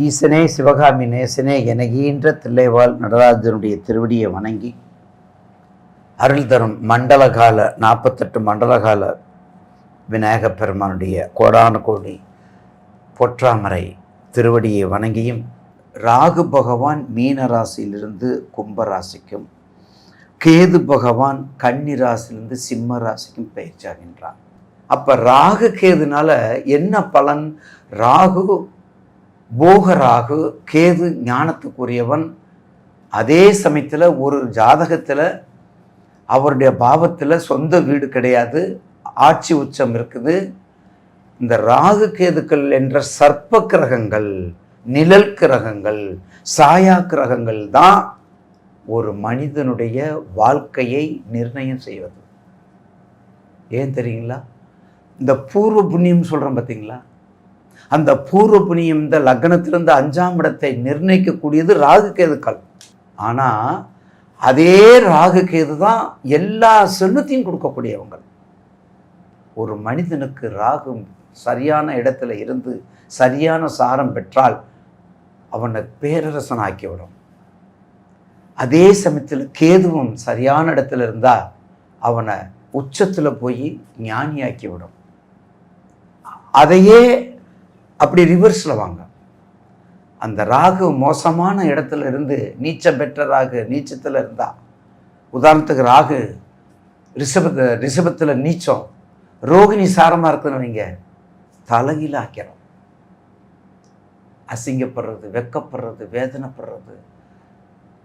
ஈசனே சிவகாமி நேசனே எனகின்ற தில்லைவாள் நடராஜனுடைய திருவடியை வணங்கி அருள் தரும் மண்டலகால நாற்பத்தெட்டு மண்டலகால விநாயகப் பெருமானுடைய கோடான கோடி பொற்றாமரை திருவடியை வணங்கியும் ராகு பகவான் மீன ராசியிலிருந்து கும்பராசிக்கும் கேது பகவான் கன்னி ராசிலிருந்து சிம்ம ராசிக்கும் பயிற்சியாகின்றான் அப்போ ராகு கேதுனால என்ன பலன்? ராகு போகராகு கேது ஞானத்துக்குரியவன். அதே சமயத்தில் ஒரு ஜாதகத்தில் அவருடைய பாவத்தில் சொந்த வீடு கிடையாது ஆட்சி உச்சம் இருக்குது. இந்த ராகு கேதுக்கள் என்ற சர்ப்ப கிரகங்கள் நிழல் கிரகங்கள் சாயா கிரகங்கள் தான் ஒரு மனிதனுடைய வாழ்க்கையை நிர்ணயம் செய்வது. ஏன் தெரியுங்களா? இந்த பூர்வ புண்ணியம் சொல்கிறோம் பார்த்தீங்களா அந்த பூர்வ புண்ணியம் இந்த லக்னத்திலிருந்து அஞ்சாம் இடத்தை நிர்ணயிக்கக்கூடியது ராகு கேதுக்கள். ஆனால் அதே ராகு கேது தான் எல்லா செல்வத்தையும் கொடுக்கக்கூடியவங்க ஒரு மனிதனுக்கு ராகு சரியான இடத்துல இருந்து சரியான சாரம் பெற்றால் அவனை பேரரசன் ஆக்கிவிடும் அதே சமயத்தில் கேதுவும் சரியான இடத்துல இருந்தால் அவனை உச்சத்தில் போய் ஞானியாக்கி விடும் அதையே அப்படி ரிவர்ஸில் வாங்க. அந்த ராகு மோசமான இடத்துல இருந்து நீச்சம் பெற்ற ராகு நீச்சத்தில் இருந்தால் உதாரணத்துக்கு ராகு ரிஷபத்து ரிஷபத்தில் நீச்சம் ரோகிணி சாரமாக இருக்குன்னு வைங்க தலைகீழ ஆக்கிறோம் அசிங்கப்படுறது வெக்கப்படுறது வேதனைப்படுறது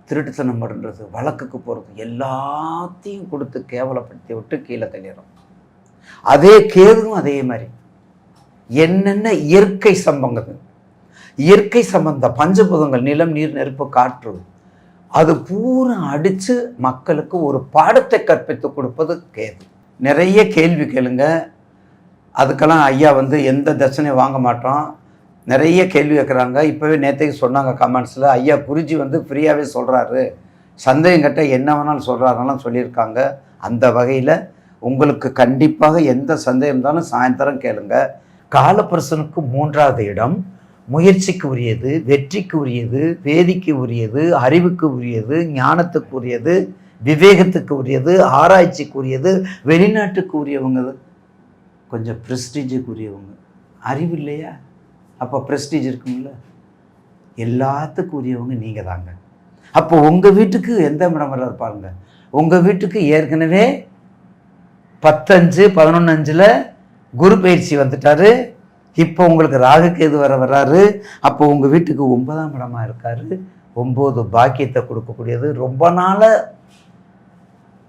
திருட்டுத்தனம் பண்ணுறது வழக்குக்கு போகிறது எல்லாத்தையும் கொடுத்து கேவலப்படுத்தி விட்டு கீழே தள்ளிடும் அதே கேதுவும் அதே மாதிரி. என்னென்ன இயற்கை சம்பந்தங்கள் இயற்கை சம்பந்த பஞ்சபூதங்கள் நிலம் நீர் நெருப்பு காற்று அது பூரா அடித்து மக்களுக்கு ஒரு பாடத்தை கற்பித்து கொடுப்பது கேது. நிறைய கேள்வி கேளுங்க. அதுக்கெல்லாம் ஐயா வந்து எந்த தர்சனையும் வாங்க மாட்டோம். நிறைய கேள்வி கேட்குறாங்க இப்போவே நேற்றுக்கு சொன்னாங்க கமெண்ட்ஸில் ஐயா குருஜி வந்து ஃப்ரீயாகவே சொல்கிறாரு சந்தேகம் கேட்டால் என்ன வேணாலும் சொல்கிறாருலாம் சொல்லியிருக்காங்க. அந்த வகையில் உங்களுக்கு கண்டிப்பாக எந்த சந்தேகம் இருந்தாலும் சாயந்தரம் கேளுங்கள் காலப்பரசனுக்கு மூன்றாவது இடம் முயற்சிக்கு உரியது வெற்றிக்கு உரியது வேதிக்கு உரியது அறிவுக்கு உரியது ஞானத்துக்கு உரியது விவேகத்துக்கு உரியது ஆராய்ச்சிக்கு உரியது வெளிநாட்டுக்கு உரியவங்க கொஞ்சம் ப்ரெஸ்டீஜுக்கு உரியவங்க. அறிவு இல்லையா? அப்போ ப்ரெஸ்டீஜ் இருக்குங்கள எல்லாத்துக்கும் உரியவங்க நீங்கள் தாங்க. அப்போ உங்கள் வீட்டுக்கு எந்த இடம் இருப்பாருங்க உங்கள் வீட்டுக்கு ஏற்கனவே பத்தஞ்சு பதினொன்று அஞ்சில் குரு பயிற்சி வந்துட்டாரு. இப்போ உங்களுக்கு ராகுகேது வர வர்றாரு. அப்போ உங்கள் வீட்டுக்கு ஒன்பதாம் இடமா இருக்காரு. ஒம்பது பாக்கியத்தை கொடுக்கக்கூடியது. ரொம்ப நாளாக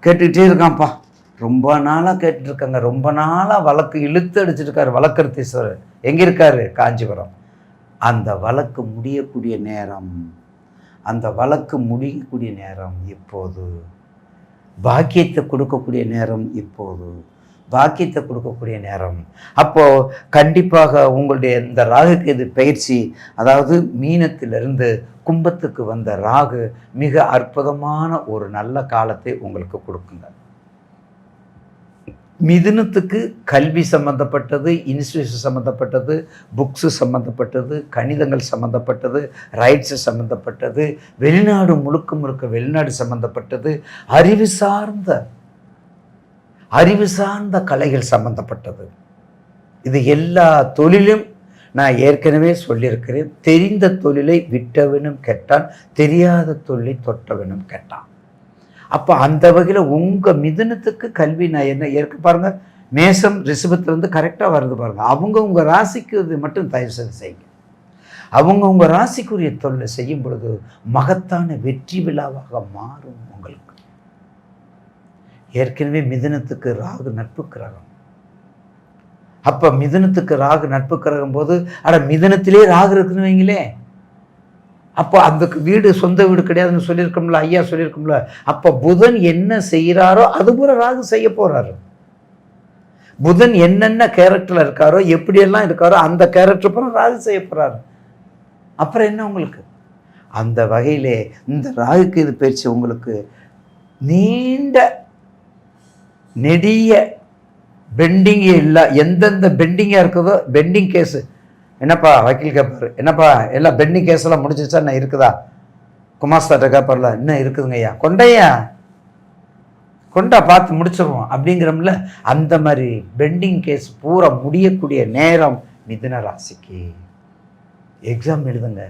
கேட்டுக்கிட்டே இருக்கான்ப்பா. ரொம்ப நாளாக கேட்டுட்டு ரொம்ப நாளாக வழக்கு இழுத்து அடிச்சிருக்காரு வழக்கர்த்தீஸ்வரர் எங்கே இருக்காரு? காஞ்சிபுரம். அந்த வழக்கு முடியக்கூடிய நேரம். அந்த வழக்கு முடியக்கூடிய நேரம் இப்போது பாக்கியத்தை கொடுக்கக்கூடிய நேரம் இப்போது பாக்கியத்தை கொடுக்கக்கூடிய நேரம். அப்போது கண்டிப்பாக உங்களுடைய இந்த ராகுக்கு இது பயிற்சி அதாவது மீனத்திலிருந்து கும்பத்துக்கு வந்த ராகு மிக அற்புதமான ஒரு நல்ல காலத்தை உங்களுக்கு கொடுக்குங்க. மிதுனத்துக்கு கல்வி சம்மந்தப்பட்டது இன்ஸ்டியூஷன் சம்மந்தப்பட்டது புக்ஸு சம்மந்தப்பட்டது கணிதங்கள் சம்மந்தப்பட்டது ரைட்ஸு சம்மந்தப்பட்டது வெளிநாடு முழுக்க முழுக்க வெளிநாடு சம்மந்தப்பட்டது அறிவு சார்ந்த அறிவு சார்ந்த கலைகள் சம்பந்தப்பட்டது. இது எல்லா தொழிலும் நான் ஏற்கனவே சொல்லியிருக்கிறேன். தெரிந்த தொழிலை விட்டவனும் கேட்டான் தெரியாத தொழிலை தொட்டவனும் கேட்டான். அப்போ அந்த வகையில் உங்கள் மிதுனத்துக்கு கல்வி நான் என்ன ஏற்க பாருங்கள் மேசம் ரிசபத்துலேருந்து வந்து கரெக்டாக வருது பாருங்கள் அவங்க உங்கள் ராசிக்கு இது மட்டும் தயவு செய்து செய்யுங்க. அவங்க உங்கள் ராசிக்குரிய தொழிலை செய்யும் பொழுது மகத்தான வெற்றி விழாவாக மாறும் உங்களுக்கு. ஏற்கனவே மிதுனத்துக்கு ராகு நட்பு கிரகம். அப்போ மிதுனத்துக்கு ராகு நட்பு கிரகம் போது அட மிதுனத்திலே ராகு இருக்குன்னு வைங்களே. அப்போ அந்த வீடு சொந்த வீடு கிடையாதுன்னு சொல்லியிருக்கோம்ல ஐயா சொல்லியிருக்கோம்ல அப்போ புதன் என்ன செய்கிறாரோ அது பூரா ராகு செய்ய போகிறாரு புதன் என்னென்ன கேரக்டரில் இருக்காரோ எப்படியெல்லாம் இருக்காரோ அந்த கேரக்டர் பூரா ராகு செய்ய போகிறாரு அப்புறம் என்ன உங்களுக்கு? அந்த வகையிலே இந்த ராகுக்கு இது பயிற்சி உங்களுக்கு நீண்ட நெடிய பெண்டிங்கே இல்லை எந்தெந்த பெண்டிங்காக இருக்குதோ பெண்டிங் கேஸு என்னப்பா வக்கீல் கேட்பாரு என்னப்பா எல்லாம் பெண்டிங் கேஸெல்லாம் முடிஞ்சிச்சா என்ன இருக்குதா? குமாஸ்தாட்ட கேட்பார்ல இன்னும் இருக்குதுங்க ஐயா. கொண்டையா? கொண்டா பார்த்து முடிச்சிருவோம். அப்படிங்கிறோம்ல அந்த மாதிரி பெண்டிங் கேஸ் பூரா முடியக்கூடிய நேரம் மிதுன ராசிக்கு. எக்ஸாம் எழுதுங்க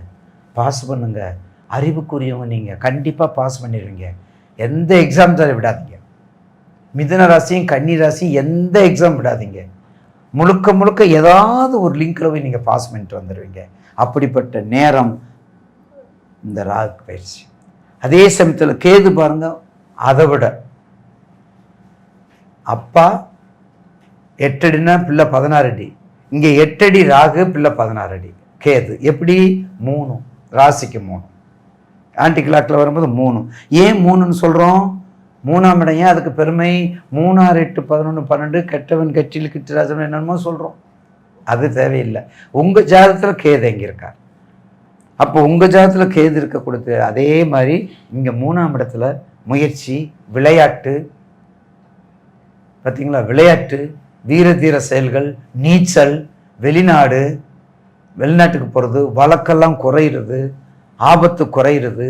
பாஸ் பண்ணுங்கள் அறிவுக்குரியவங்க நீங்கள் கண்டிப்பாக பாஸ் பண்ணிடுவீங்க. எந்த எக்ஸாம் தர விடாதீங்க. மிதுன ராசியும் கன்னி ராசியும் எந்த எக்ஸாம் விடாதீங்க. முழுக்க முழுக்க ஏதாவது ஒரு லிங்க்ல போய் நீங்கள் பாஸ் பண்ணிட்டு வந்துடுவீங்க அப்படிப்பட்ட நேரம் இந்த ராகு பயிற்சி. அதே சமயத்தில் கேது பாருங்க அதை விட. அப்பா எட்டடினா பிள்ளை பதினாறு அடி. இங்கே எட்டடி ராகு பிள்ளை பதினாறு அடி. கேது எப்படி? மூணு. ராசிக்கு மூணு. ஆன்டி கிளாக்கில் வரும்போது மூணு. ஏன் மூணுன்னு சொல்கிறோம் மூணாம் இடம் ஏன் அதுக்கு பெருமை மூணாறு எட்டு பதினொன்று பன்னெண்டு கெட்டவன் கெட்டில் கிட்டராஜன் என்னென்னமோ சொல்கிறோம் அது தேவையில்லை. உங்கள் ஜாதத்தில் கேது எங்கே இருக்கார்? அப்போ உங்கள் ஜாதத்தில் கேது இருக்கக்கூடாது அதே மாதிரி இங்கே மூணாம் இடத்துல முயற்சி விளையாட்டு பார்த்தீங்களா விளையாட்டு வீர தீர செயல்கள் நீச்சல் வெளிநாடு வெளிநாட்டுக்கு போகிறது வழக்கெல்லாம் குறையிறது ஆபத்து குறையிறது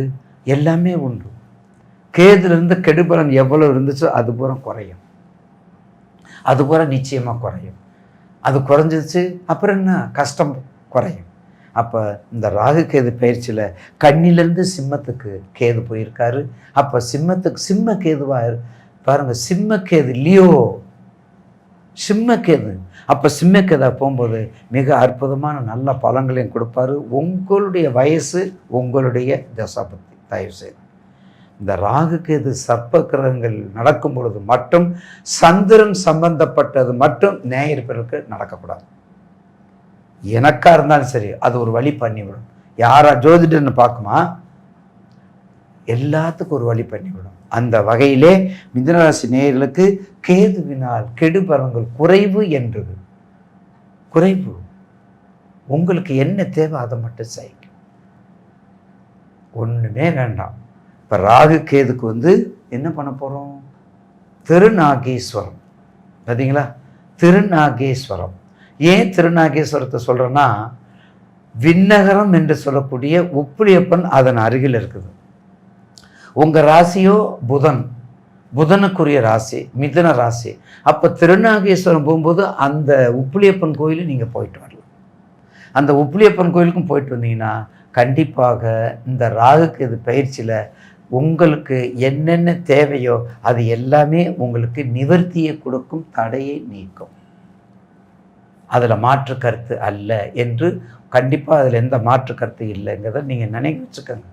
எல்லாமே உண்டு. கேதுலேருந்து கெடுபலன் எவ்வளோ இருந்துச்சோ அது பூரா குறையும். அது பூரா நிச்சயமாக குறையும். அது குறைஞ்சிச்சு அப்புறம் என்ன? கஷ்டம் குறையும். அப்போ இந்த ராகு கேது பயிற்சியில் கண்ணிலேருந்து சிம்மத்துக்கு கேது போயிருக்காரு. அப்போ சிம்மத்துக்கு சிம்ம கேதுவாக பாருங்கள் சிம்ம கேது லியோ. சிம்மக்கேது அப்போ சிம்மக்கேதாக போகும்போது மிக அற்புதமான நல்ல பலன்களையும் கொடுப்பாரு. உங்களுடைய வயசு உங்களுடைய தசாபத்தி தயவு செய்து. இந்த ராகுகேது சர்ப்ப கிரகங்கள் நடக்கும் பொழுது மட்டும் சந்திரன் சம்பந்தப்பட்டது மட்டும் நேயர்களுக்கு நடக்கக்கூடாது. எனக்கா இருந்தாலும் சரி அது ஒரு வழி பண்ணிவிடும். யாரா ஜோதிடர்னு பார்க்குமா? எல்லாத்துக்கும் ஒரு வழி பண்ணிவிடும். அந்த வகையிலே மிதனராசி நேயர்களுக்கு கேதுவினால் கெடுபரங்கள் குறைவு என்றது. குறைவு. உங்களுக்கு என்ன தேவை அதை மட்டும் செய்யும் ஒன்றுமே வேண்டாம். இப்போ ராகு கேதுக்கு வந்து என்ன பண்ண போகிறோம் திருநாகேஸ்வரம். பார்த்தீங்களா திருநாகேஸ்வரம். ஏன் திருநாகேஸ்வரத்தை சொல்கிறேன்னா விண்ணகரம் என்று சொல்லக்கூடிய உப்புளியப்பன் அதன் அருகில் இருக்குது. உங்கள் ராசியோ புதன். புதனுக்குரிய ராசி மிதன ராசி. அப்போ திருநாகேஸ்வரம் போகும்போது அந்த உப்புளியப்பன் கோயிலும் நீங்கள் போயிட்டு வரலாம். அந்த உப்புளியப்பன் கோயிலுக்கும் போயிட்டு வந்தீங்கன்னா கண்டிப்பாக இந்த ராகுக்கு இது பயிற்சியில் உங்களுக்கு என்னென்ன தேவையோ அது எல்லாமே உங்களுக்கு நிவர்த்தியை கொடுக்கும் தடையை நீக்கும். அதில் மாற்று கருத்து அல்ல என்று கண்டிப்பாக அதில் எந்த மாற்று கருத்து இல்லைங்கிறத நீங்கள் நினைக்க வச்சுக்கோங்க.